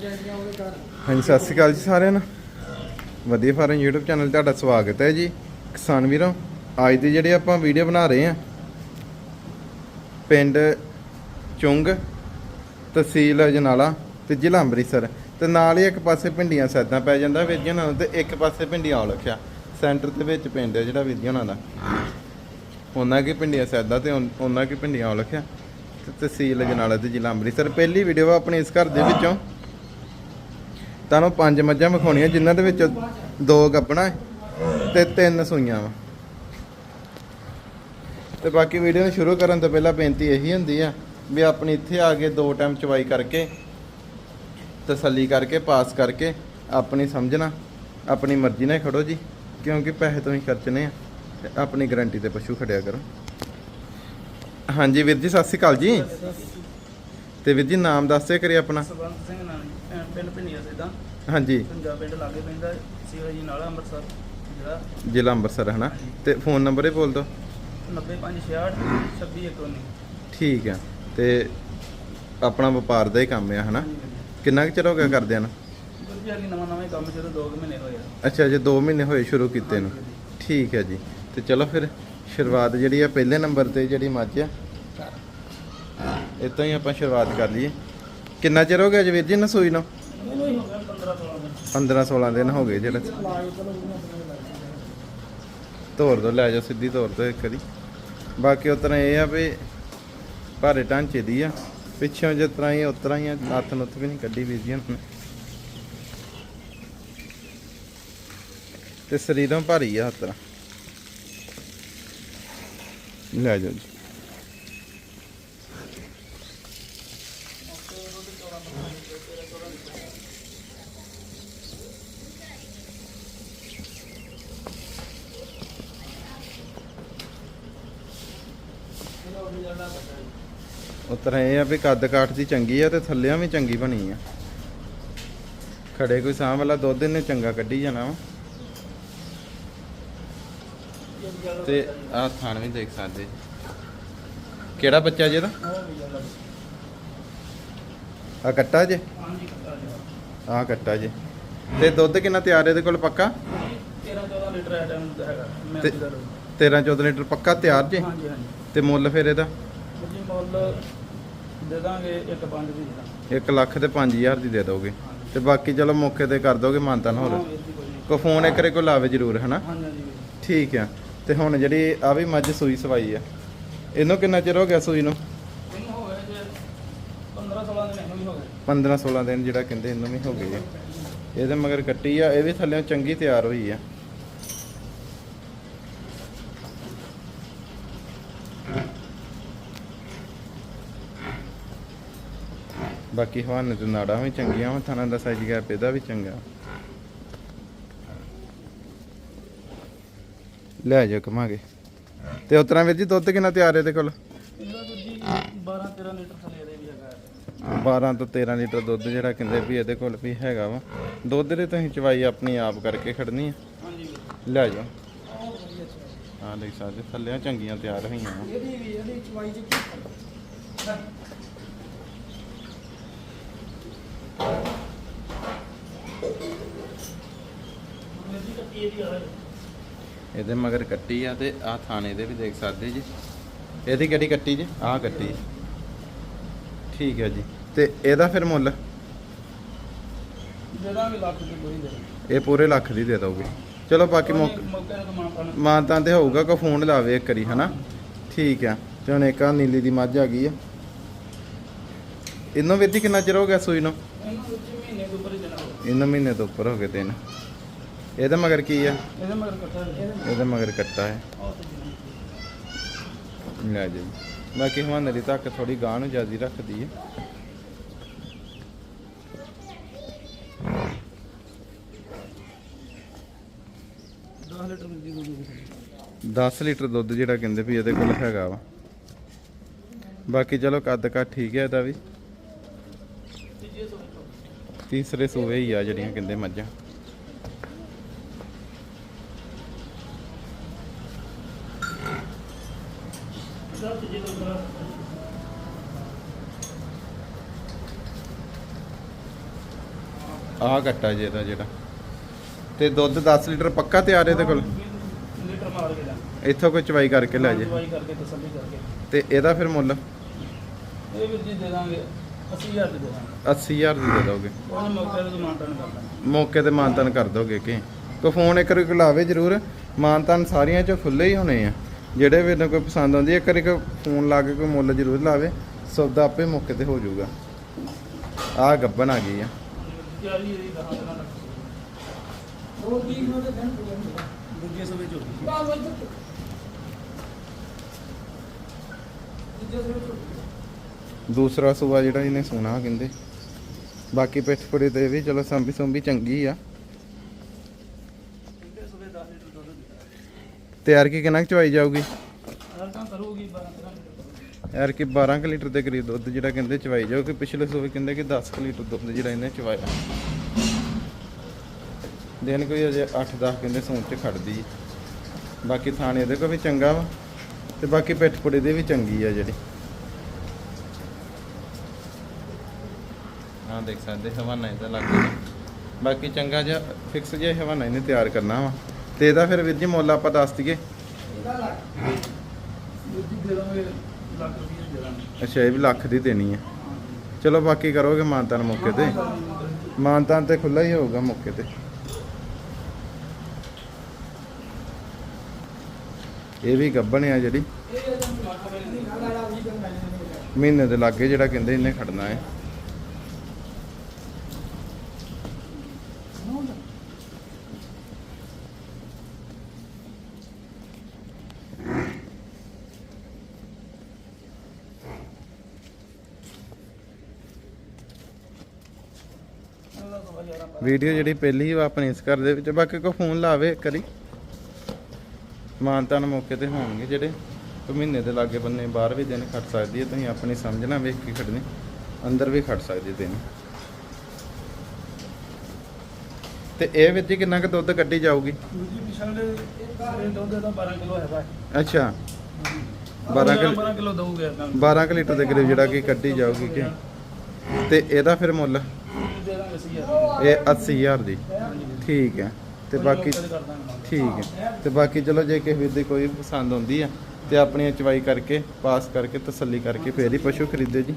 ਹਾਂਜੀ, ਸਤਿ ਸ਼੍ਰੀ ਅਕਾਲ ਜੀ ਸਾਰਿਆਂ ਨੂੰ। ਵਧੀਆ ਫਾਰਮ YouTube ਚੈਨਲ ਤੁਹਾਡਾ ਸਵਾਗਤ ਹੈ ਜੀ। ਕਿਸਾਨ ਵੀਰੋ, ਅੱਜ ਦੇ ਜਿਹੜੇ ਆਪਾਂ ਵੀਡੀਓ ਬਣਾ ਰਹੇ ਆ ਪਿੰਡ ਚੁੰਗ, ਤਹਿਸੀਲ ਅਜਨਾਲਾ ਤੇ ਜ਼ਿਲ੍ਹਾ ਅੰਮ੍ਰਿਤਸਰ। ਤੇ ਨਾਲ ਹੀ ਇੱਕ ਪਾਸੇ ਭਿੰਡੀਆਂ ਸੈਦਾਂ ਪੈ ਜਾਂਦਾ ਵੀਰ ਜੀ ਉਹਨਾਂ ਤੇ ਇੱਕ ਪਾਸੇ ਪਿੰਡੀਆਂ ਔਲਖਿਆ ਸੈਂਟਰ ਦੇ ਵਿੱਚ ਪਿੰਡ ਹੈ ਜਿਹੜਾ ਵੀਰ ਜੀ ਦਾ। ਉਹਨਾਂ ਕੀ ਭਿੰਡੀਆਂ ਸੈਦਾਂ ਤੇ ਉਹਨਾਂ ਕੀ ਪਿੰਡੀਆਂ ਔਲਖਿਆ ਤਹਿਸੀਲ ਅਜਨਾਲਾ ਤੇ ਜ਼ਿਲ੍ਹਾ ਅੰਮ੍ਰਿਤਸਰ। ਪਹਿਲੀ ਵੀਡੀਓ ਆਪਣੇ ਇਸ ਘਰ ਦੇ ਵਿੱਚੋਂ। ਤੁਹਾਨੂੰ ਪੰਜ ਮੱਝਾਂ ਵਿਖਾਉਣੀਆਂ, ਜਿਨ੍ਹਾਂ ਦੇ ਵਿੱਚ ਦੋ ਗੱਪਣਾ ਤੇ ਤਿੰਨ ਸੂਈਆਂ ਵਾ। ਤੇ ਬਾਕੀ ਵੀਡੀਓ ਨੂੰ ਸ਼ੁਰੂ ਕਰਨ ਤੋਂ ਪਹਿਲਾਂ ਬੇਨਤੀ ਇਹੀ ਹੁੰਦੀ ਆ ਵੀ ਆਪਣੀ ਇੱਥੇ ਆ ਕੇ ਦੋ ਟਾਈਮ ਚਵਾਈ ਕਰਕੇ, ਤਸੱਲੀ ਕਰਕੇ, ਪਾਸ ਕਰਕੇ ਆਪਣੀ ਸਮਝਣਾ, ਆਪਣੀ ਮਰਜ਼ੀ ਨਾਲ ਖੜੋ ਜੀ, ਕਿਉਂਕਿ ਪੈਸੇ ਤੋਂ ਹੀ ਖਰਚਨੇ ਆ ਤੇ ਆਪਣੀ ਗਰੰਟੀ ਤੇ ਪਸ਼ੂ ਖੜਿਆ ਕਰੋ। ਹਾਂਜੀ ਵੀਰ ਜੀ, ਸਤਿ ਸ੍ਰੀ ਅਕਾਲ ਜੀ। ਤੇ ਵੀਰ ਜੀ, ਨਾਮ ਦੱਸਿਆ ਕਰੇ ਆਪਣਾ। ਜ਼ਿਲ੍ਹਾ। ਅੰਮ੍ਰਿਤਸਰ ਹੈ ਨਾ ਤੇ ਫੋਨ ਨੰਬਰ ਇਹ ਬੋਲ ਦਿਓ। 9566266119 ਠੀਕ ਆ। ਤੇ ਆਪਣਾ ਵਪਾਰ ਦਾ ਹੀ ਕੰਮ ਆ ਹਨਾ? ਕਿੰਨਾ ਕੁ ਚਿਰ ਹੋ ਗਿਆ ਕਰਦਿਆਂ ਨੂੰ? ਅੱਛਾ ਜੇ 2 ਮਹੀਨੇ ਹੋਏ ਸ਼ੁਰੂ ਕੀਤੇ ਨੂੰ। ਠੀਕ ਹੈ ਜੀ। ਤੇ ਚਲੋ ਫਿਰ ਸ਼ੁਰੂਆਤ ਜਿਹੜੀ ਆ ਪਹਿਲੇ ਨੰਬਰ ਤੇ ਜਿਹੜੀ ਮੱਝ ਆ। ਇਤਾਂ ਹੀ ਆਪਾਂ ਸ਼ੁਰੂਆਤ ਕਰ ਲਈਏ। ਕਿੰਨਾ ਚਿਰ ਹੋ ਗਿਆ ਜੀ ਵੀਰ ਜੀ ਨਸੋਈ ਨੂੰ? 15 16 ਦਿਨ ਹੋ ਗਏ ਜਿਹੜੇ ਤੋਰ ਦੋ, ਲੈ ਜਾਓ, ਸਿੱਧੀ ਤੋਰ ਦੋ ਇੱਕ ਦੀ ਬਾਕੀ ਉਤਰਾ ਇਹ ਆ ਵੀ ਭਾਰੇ ਢਾਂਚੇ ਦੀ ਆ। ਪਿੱਛੋਂ ਜਿਸ ਤਰ੍ਹਾਂ ਹੀ ਉਤਰਾ ਹੀ ਆ, ਹੱਥ ਨੁੱਥ ਵੀ ਨਹੀਂ ਕੱਢੀ ਵੀਜ਼ੀ ਹੁਣ ਤੇ ਸਰੀਰੋਂ ਭਾਰੀ ਆ ਹੱਤਰਾ ਲੈ ਜਾਓ ਜੀ। ਉਤਰ ਇਹ ਵੀ ਕੱਦ ਕਾਠ ਦੀ ਚੰਗੀ ਆ ਤੇ ਥੱਲਿਆਂ ਵੀ ਚੰਗੀ ਬਣੀ ਆ। ਖੜੇ ਕੋਈ ਸਾਹ ਵਾਲਾ ਦੁੱਧ ਇਹਨੇ ਚੰਗਾ ਕੱਢੀ ਜਾਣਾ ਵਾ। ਤੇ ਆ ਥਾਣ ਵੀ ਦੇਖ ਸਕਦੇ। ਕਿਹੜਾ ਬੱਚਾ ਜੇ ਇਹਦਾ? ਆ ਕੱਟਾ ਜੇ? ਆ ਕੱਟਾ ਜੇ। ਤੇ ਦੁੱਧ ਕਿੰਨਾ ਤਿਆਰ ਇਹਦੇ ਕੋਲ ਪੱਕਾ? 13 14 ਲੀਟਰ ਹੈ ਟਾਈਮ ਹੈਗਾ 13 14 ਲੀਟਰ ਪੱਕਾ ਤਿਆਰ ਜੇ? ਹਾਂਜੀ ਹਾਂਜੀ। ਤੇ ਮੁੱਲ ਫਿਰ ਇਹਦਾ? ਜੀ ਮੁੱਲ ਦੇ ਦਾਂਗੇ 1.5 ਦੀ ਦਾ 1 ਤੇ 5000 ਦੀ ਦੇ ਦੋਗੇ। ਤੇ ਬਾਕੀ ਚਲੋ ਮੌਕੇ ਤੇ ਕਰ ਦੋਗੇ ਮਾਨਤਾ ਨਾ ਹੋਰ ਕੋ ਫੋਨ ਇੱਕ ਰੇ ਕੋ ਲਾਵੇ ਜ਼ਰੂਰ ਹਨਾ? ਠੀਕ ਆ। ਤੇ ਹੁਣ ਜਿਹੜੀ ਆ ਵੀ ਮੱਝ ਸੂਈ ਸਵਾਈ ਆ ਇਹਨੂੰ ਕਿੰਨਾ ਚਿਰ ਹੋ ਗਿਆ ਸੂਈ ਨੂੰ? 15 16 ਦਿਨ ਜਿਹੜਾ ਕਹਿੰਦੇ ਇਹਨੂੰ ਵੀ ਹੋ ਗਏ ਇਹਦੇ ਮਗਰ ਕੱਟੀ ਆ ਇਹ ਵੀ ਥੱਲੇੋਂ ਚੰਗੀ ਤਿਆਰ ਹੋਈ ਆ। ਬਾਕੀ ਹਵਾਨੇ ਤੇ ਨਾੜਾਂ ਵੀ ਚੰਗੀਆਂ ਵਾ ਥਾਣਾ ਦਾ ਸਾਈਜ਼ ਗੈਪ ਇਹਦਾ ਵੀ ਚੰਗਾ। ਲੈ ਜਾ ਕਮਾਗੇ ਤੇ ਉਤਰਾ ਵੀਰ ਜੀ ਦੁੱਧ ਕਿੰਨਾ ਤਿਆਰ ਇਹਦੇ ਕੋਲ? 12 ਤੋਂ 13 ਲੀਟਰ ਦੁੱਧ ਜਿਹੜਾ ਕਹਿੰਦੇ ਵੀ ਇਹਦੇ ਕੋਲ ਵੀ ਹੈਗਾ ਵਾ। ਦੁੱਧ ਦੇ ਤੁਸੀਂ ਚਵਾਈ ਆਪਣੀ ਆਪ ਕਰਕੇ ਖੜਨੀ ਆ। ਲੈ ਜਾ ਹਾਂ ਦੇਖ ਸਕਦੇ ਥੱਲੇ ਚੰਗੀਆਂ ਤਿਆਰ ਹੋਈਆਂ ਇਹਦੀ ਵੀ ਇਹਦੀ ਚਵਾਈ ਜੀ ਇਹਦੇ ਮਗਰ ਕੱਟੀ ਆ ਤੇ ਆ ਥਾਣੇ ਦੇ ਵੀ ਦੇਖ ਸਕਦੇ ਜੀ। ਇਹਦੀ ਕਿਹੜੀ ਕੱਟੀ ਜੀ? ਆਹ ਕੱਟੀ ਠੀਕ ਹੈ ਜੀ। ਤੇ ਇਹਦਾ ਫਿਰ ਮੁੱਲ? ਜਿਹੜਾ ਵੀ ਲੱਖ ਦੀ ਕੋਈ ਦੇ ਇਹ ਪੂਰੇ ਲੱਖ ਦੀ ਦੇ ਦੋਗੇ ਚਲੋ ਬਾਕੀ ਮੌਕ- ਮੌਕੇ ਤੇ ਹੋਊਗਾ ਕੋ ਫੋਨ ਲਾਵੇ ਇੱਕ ਕਰੀ ਹਨਾ? ਠੀਕ ਆ ਤੇ ਹੁਣ ਇੱਕ ਆ ਨੀਲੀ ਦੀ ਮੱਝ ਆ ਗਈ ਆ। ਇਹਨੂੰ ਵੀਰ ਕਿੰਨਾ ਚਿਰ ਹੋ ਗਿਆ ਸੂਈ ਨੂੰ? ਇਹਨਾਂ ਮਹੀਨੇ ਤੋਂ ਉੱਪਰ ਹੋ ਗਏ ਦਿਨ ਇਹਦਾ ਮਗਰ ਕੀ ਆ? ਇਹਦਾ ਮਗਰ ਕੱਟਾ ਇਹਦੇ ਮਗਰ ਕੱਟਾ ਹੈ। ਲੈ ਜੀ। ਬਾਕੀ ਹਵਾਨਰੀ ਤੱਕ ਥੋੜੀ ਗਾਂ ਨੂੰ ਜਿਆਦੀ ਰੱਖਦੀ ਹੈ। ਲੀਟਰ ਦੀ ਲੀਟਰ ਦੁੱਧ ਜਿਹੜਾ ਕਹਿੰਦੇ ਵੀ ਇਹਦੇ ਕੋਲ ਹੈਗਾ ਵਾ। ਬਾਕੀ ਚਲੋ ਕੱਦ ਕਾ ਠੀਕ ਹੈ ਇਹਦਾ ਵੀ। ਤੀਸਰੇ ਸੂਵੇ ਹੀ ਆ ਜਿਹੜੀਆਂ ਕਹਿੰਦੇ ਮੱਝਾਂ। ਆ ਘਟਾ ਜੇ ਦਾ ਜਿਹੜਾ। ਤੇ ਦੁੱਧ 10 ਲੀਟਰ ਪੱਕਾ ਤਿਆਰ ਇਹਦੇ ਕੋਲ? ਲੀਟਰ ਮਾਰ ਕੇ ਦਾ ਇੱਥੋਂ ਕੋਈ ਚਵਾਈ ਕਰਕੇ ਲੈ ਜੇ। ਚਵਾਈ ਕਰਕੇ ਤਸੱਲੀ ਕਰਕੇ। ਤੇ ਇਹਦਾ ਫਿਰ ਮੁੱਲ? ਇਹ ਵੀਰ ਜੀ ਦੇ ਦਾਂਗੇ 80000 ਦੇ ਦਾਂਗੇ। 80000 ਦੋਗੇ। ਮੌਕੇ ਤੇ ਮਾਨਤਨ ਕਰ ਮੌਕੇ ਤੇ ਮਾਨਤਨ ਕਰ ਦੋਗੇ ਕਿ? ਕੋ ਫੋਨ ਇੱਕ ਰੁਕ ਲਾਵੇ ਜ਼ਰੂਰ। ਮਾਨਤਨ ਸਾਰੀਆਂ ਚ ਖੁੱਲੇ ਹੀ ਹੋਣੇ ਆ। ਜਿਹੜੇ ਵੀ ਨੂੰ ਕੋਈ ਪਸੰਦ ਆਉਂਦੀ ਹੈ ਇੱਕ ਵਾਰੀ ਫੋਨ ਲਾ ਕੇ ਕੋਈ ਮੁੱਲ ਜ਼ਰੂਰ ਲਾਵੇ, ਸੌਦਾ ਆਪੇ ਮੌਕੇ ਤੇ ਹੋ ਜਾਊਗਾ। ਆਹ ਗੱਬਨ ਆ ਗਈ ਆ। ਦੂਜੇ ਸਵੇ ਝੋਟੀ ਦੂਸਰਾ ਸੂਆ ਜਿਹੜਾ ਇਹਨੇ ਸੋਨਾ, ਕਹਿੰਦੇ। ਬਾਕੀ ਪਿੱਠ ਪੁੜੀ ਤੇ ਵੀ, ਚਲੋ ਸੰਭੀ ਸੰਭੀ ਚੰਗੀ ਆ ਦੂਜੇ ਸਵੇ 10 ਲੀਟਰ ਦੁੱਧ ਦਿੰਦਾ ਤਿਆਰ ਕੀ ਕਿੰਨਾ ਚਵਾਈ ਜਾਊਗੀ? ਹਰ ਤਾਂ ਕਰੂਗੀ 12 13 ਲੀਟਰ ਯਾਰ ਕਿ 12 ਕੁ ਲੀਟਰ ਦੇ ਕਰੀਬ ਦੁੱਧ ਜਿਹੜਾ ਕਹਿੰਦੇ ਚਵਾਈ ਜਾਓ ਕਿ ਪਿਛਲੇ ਸੂਏ ਕਹਿੰਦੇ ਕਿ 10 ਕੁ ਲੀਟਰ ਦੁੱਧ ਜਿਹੜਾ ਇਹਨੇ ਚਵਾਇਆ। ਦਿਨ ਕੋਈ ਅਜੇ 8-10 ਕਹਿੰਦੇ ਸੌਣ ਚ ਖੜਦੀ ਬਾਕੀ ਥਾਣੇ ਇਹਦੇ ਕੋ ਵੀ ਚੰਗਾ ਵਾ ਤੇ ਬਾਕੀ ਪਿੱਠ ਪੁੜੇ ਦੇ ਵੀ ਚੰਗੀ ਆ ਜਿਹੜੀ। ਆਹ ਦੇਖ ਸਕਦੇ ਹਵਾਨਾ ਇਹਦਾ ਲੱਗ ਗਿਆ। ਬਾਕੀ ਚੰਗਾ ਜਿਹਾ ਫਿਕਸ ਜਿਹਾ ਹਵਾਨਾ ਇਹਨੇ ਤਿਆਰ ਕਰਨਾ ਵਾ। ਤੇ ਇਹਦਾ ਫਿਰ ਵੀਰ ਜੀ ਮੁੱਲ ਆਪਾਂ ਦੱਸ ਦਈਏ। ਅੱਛਾ, ਇਹ ਵੀ ਲੱਖ ਦੀ ਦੇਣੀ ਹੈ ਚਲੋ ਬਾਕੀ ਕਰੋਗੇ ਮਾਨਤਾਨ ਮੌਕੇ ਤੇ। ਮਾਨਤਾਨ ਤੇ ਖੁੱਲਾ ਹੀ ਹੋਊਗਾ ਮੌਕੇ ਤੇ। ਇਹ ਵੀ ਗੱਬਣ ਆ ਜਿਹੜੀ। ਮਹੀਨੇ ਦੇ ਲਾਗੇ ਜਿਹੜਾ ਕਹਿੰਦੇ ਇਹਨੇ ਖੜਨਾ ਹੈ। ਵੀਡੀਓ ਜਿਹੜੀ ਪਹਿਲੀ ਵਾ ਆਪਣੀ ਇਸ ਘਰ ਦੇ ਵਿੱਚ। ਬਾਕੀ ਕੋ ਫੋਨ ਲਾਵੇ ਕਰੀ ਮਾਨਤਾਨ ਮੌਕੇ ਤੇ ਹੋਣਗੇ ਜਿਹੜੇ ਕੋਈ ਮਹੀਨੇ ਦੇ ਲਾਗੇ ਬੰਨੇ ਬਾਹਰ ਵੀ ਦਿਨ ਖੜ ਸਕਦੀ ਹੈ। ਤੁਸੀਂ ਆਪਣੀ ਸਮਝਣਾ ਵੇਖ ਕੇ ਖੜਨੀ ਅੰਦਰ ਵੀ ਖੜ ਸਕਦੀ ਦਿਨ। ਤੇ ਇਹ ਵਿੱਚ ਕਿੰਨਾ ਕੁ ਦੁੱਧ ਕੱਢੀ ਜਾਊਗੀ? ਦੂਜੀ ਪਿਛਲੇ ਇਹ ਦੁੱਧ ਦਾ 12 ਕਿਲੋ ਹੈਗਾ। ਅੱਛਾ। 12 ਕਿਲੋ 12 ਕਿਲੋ ਦਊਗੇ ਤਾਂ 12 ਕੁ ਲੀਟਰ ਦੇ ਕਰੀਬ ਜਿਹੜਾ ਕਿ ਕੱਢੀ ਜਾਊਗੀ ਕਿ? ਤੇ ਇਹਦਾ ਫਿਰ ਮੁੱਲ? ਦੇ ਦਾਂਗੇ 80000 ਇਹ 80000 ਦੀ। ਠੀਕ ਹੈ। ਤੇ ਬਾਕੀ ਠੀਕ ਹੈ। ਤੇ ਬਾਕੀ ਚਲੋ ਜੇ ਕਿਸੇ ਵੀਰ ਦੀ ਕੋਈ ਪਸੰਦ ਆਉਂਦੀ ਆ ਤੇ ਆਪਣੀ ਚਵਾਈ ਕਰਕੇ ਪਾਸ ਕਰਕੇ ਤਸੱਲੀ ਕਰਕੇ ਫੇਰ ਹੀ ਪਸ਼ੂ ਖਰੀਦੇ ਜੀ।